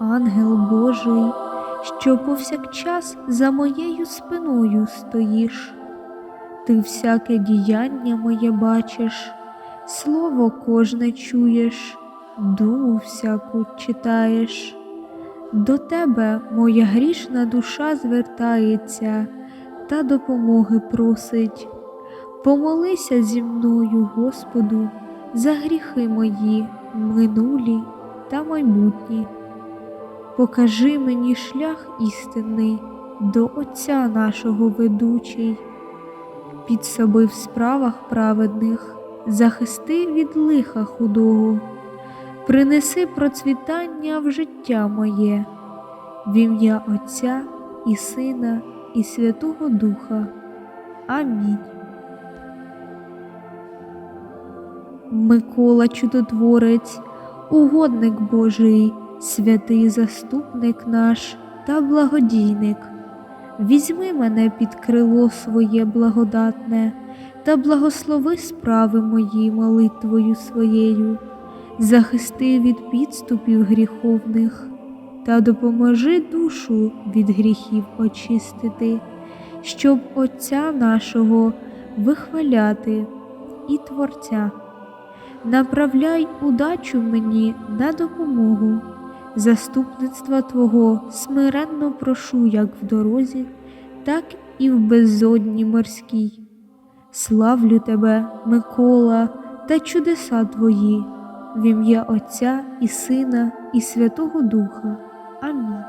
ангел Божий, що повсякчас за моєю спиною стоїш. Ти всяке діяння моє бачиш, слово кожне чуєш, думу всяку читаєш. До тебе моя грішна душа звертається та допомоги просить. Помолися зі мною, Господу, за гріхи мої, минулі та майбутні. Покажи мені шлях істинний до Отця нашого ведучий. Підсоби в справах праведних, захисти від лиха худого, принеси процвітання в життя моє, в ім'я Отця і Сина, і Святого Духа. Амінь. Микола Чудотворець, угодник Божий, святий заступник наш та благодійник. Візьми мене під крило своє благодатне та благослови справи мої молитвою своєю, захисти від підступів гріховних та допоможи душу від гріхів очистити, щоб Отця нашого вихваляти і Творця. Направляй удачу мені на допомогу, заступництва Твого смиренно прошу як в дорозі, так і в безодні морській. Славлю Тебе, Микола, та чудеса Твої, в ім'я Отця і Сина, і Святого Духа. Амінь.